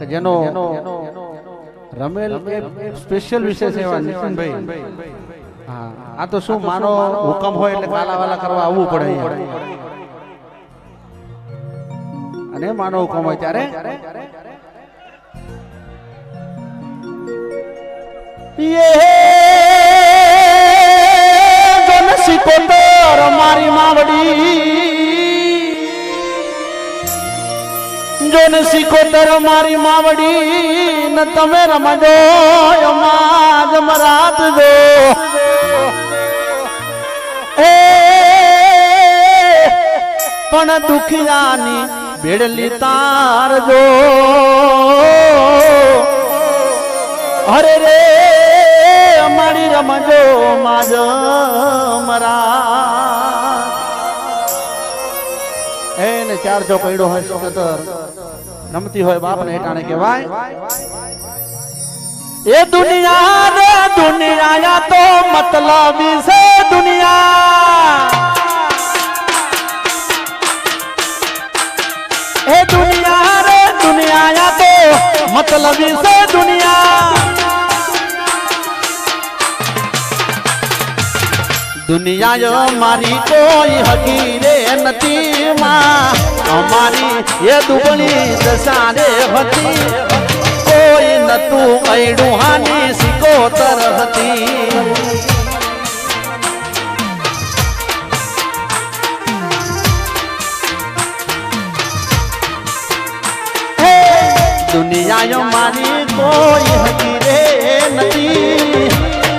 કે જેનો રમેલ સ્પેશિયલ વિશેષ એવા નીતિનભાઈ હા, આ તો શું માનો હુકમ હોય એટલે કાલાવાલા કરવા આવવું પડે. અને માનો હુકમ હોય ત્યારે યે જોન સિકોતર મારી માવડી, ને તમે રમજો, અમાજ મરાત જો. એ, પણ દુખિયાની બેડલી તાર જો. અરે રે, અમારી રમજો માજ મરા એને ચાર જો પડ્યો હોય સિકોતર નમતી હોય બાપ ને હેટાણે કહેવાય. એ દુનિયા રે દુનિયા તો મતલબ છે દુનિયા. એ દુનિયા રે દુનિયા તો મતલબ છે દુનિયા. દુનિયા મારી કોઈ હકી રે અમારી એ દુબળી દશા રે હતી. કોઈ નતું અયડું હાની સિકોતર હતી. દુનિયા મારી કોઈ હતી રે નથી.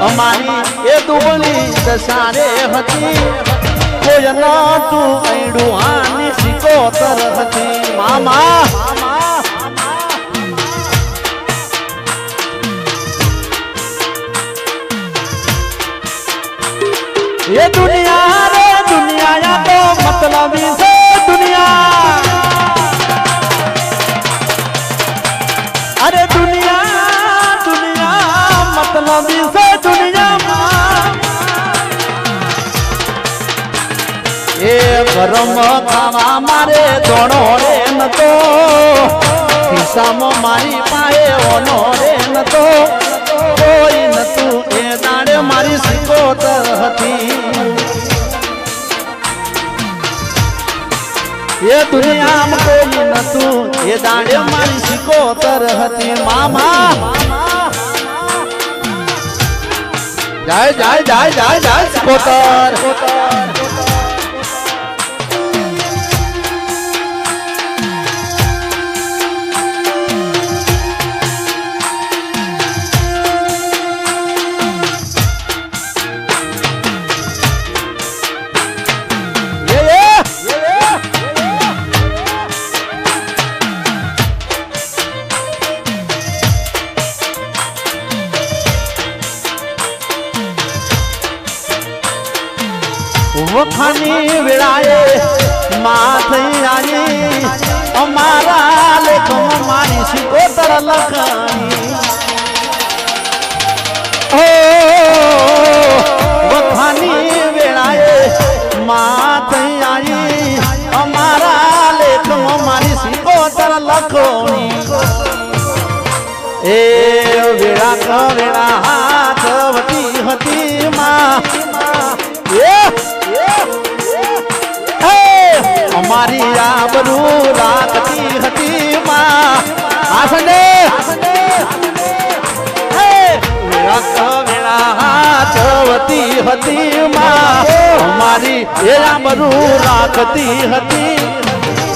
અમારી એ દુબળી દશા રે હતી. કોયના તું આઈડું આની સિકોતર હતી. મામા. એ દુનિયા રે દુનિયા તો મતલબી ગરમ ખાવા મારે દોણો રે નતો. ખિસ્સામાં મારી પાએ ઓનો રે નતો. કોઈ નતું એ દાડે મારી સિકોતર હતી. એ દુનિયામાં કોઈ નતું એ દાડે મારી સિકોતર હતી. મામા. જાય જાય જાય જાય જાય સિકોતર Yeah, એ વેળા ક વેળા હાથ વટી હતી માં. અમારી આબરૂ રાખતી હતી માં. આસને હાથ હતી માં. અમારી એ આબરૂ રાખતી હતી.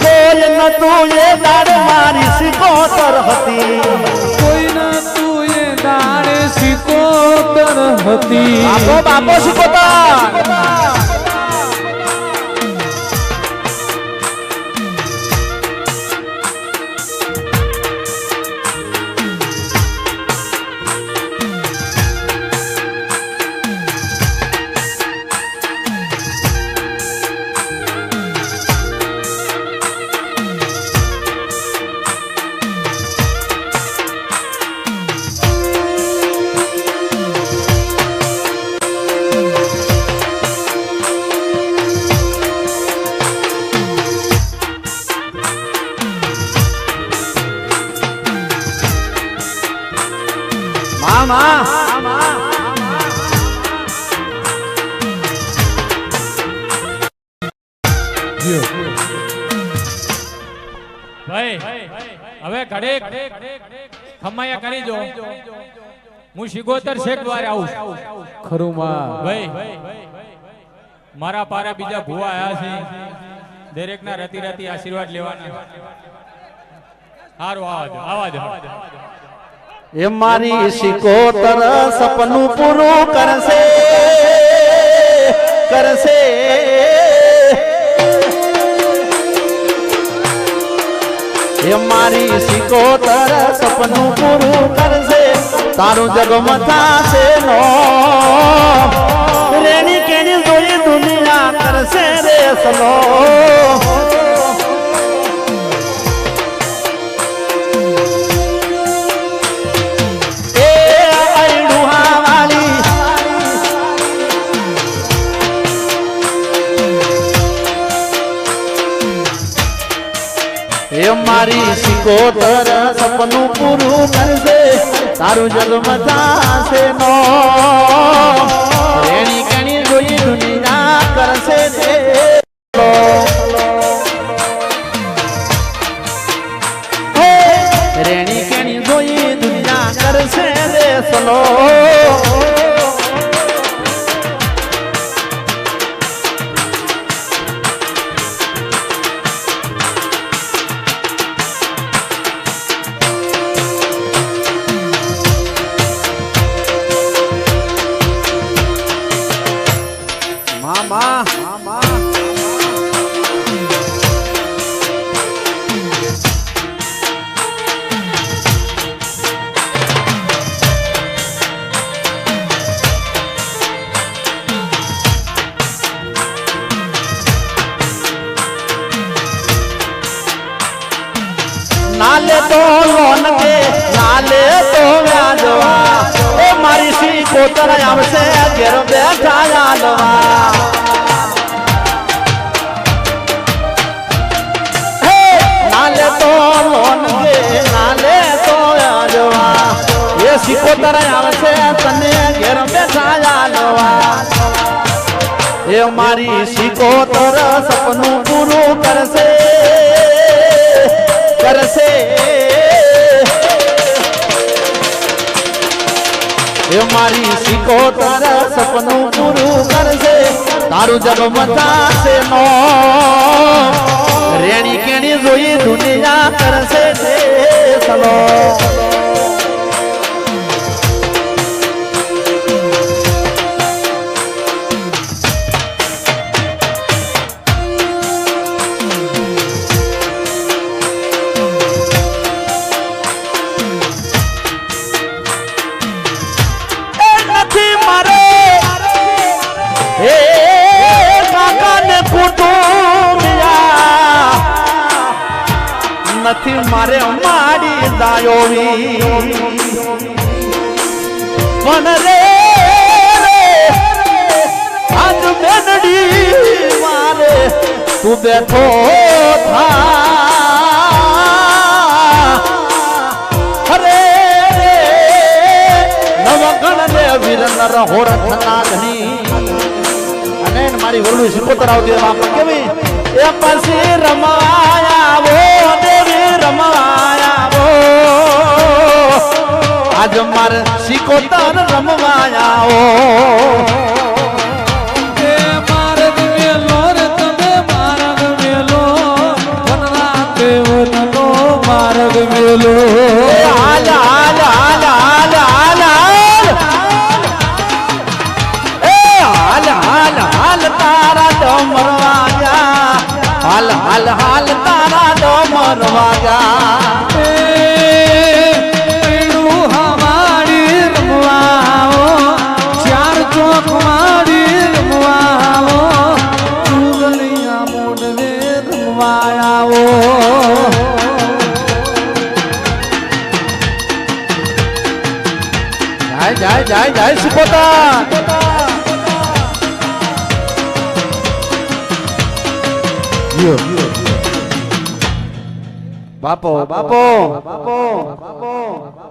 કોઈ તું એ દાડ મારી સિકોતર હતી. ન સિકોતર હતી. બાપો બાપો ભાઈ હવે ઘડીક ખમાયા કરી જો હું શિગોતર શેખ દ્વારે આવું ખરું માં. ભાઈ મારા પારા બીજા ભુવા આવ્યા છે. દરેકના રતી રતી આશીર્વાદ લેવાના. સારું આવા દો આવા દો એ મારી શિકોતર સપનું પૂરું કરશે. કરશે. એ મારી શિકોતર સપનું પૂરું કરશે. તારું જગમાં થાશે નો રેણી કેણી જોઈ દુનિયા કરશે રે સલો મારી તર સપનું પૂરું કરશે તારું જન્મ થાશે નો. નાલે તો લોન કે નાલે તો વ્યાજવા. એ મારી સી કોતર આવશે, ઘેર બેઠા હે, નાલે તો લોન કે નાલે તો વ્યાજવા. એ સી કોતર આવશે, તને ઘેર બેઠા યાદવા એ મારી સિકોતર સપનું પૂરું કરશે. કરશે. એ મારી સિકોતર સપનું પૂરું કરશે. તારું જગ મતાશે નો. રેણી કેણી જોઈ દુનિયા કરશે તે દાયોવી પણ રે આજ બેનડી મારે તું બેઠો થા હરે રે નવગણ રે વીર નર હોરઠ નાગની અને મારી વરડું સિકોતર આવતી આપણે કેવી એ પછી રમાયાવો વનરાતે માર માર્ગ મેલો એ હાલ હાલ તારા ડમર મરવા હાલ જાય જાય જાય જાય સુપોતા બાપો બાપો બાપો બાપો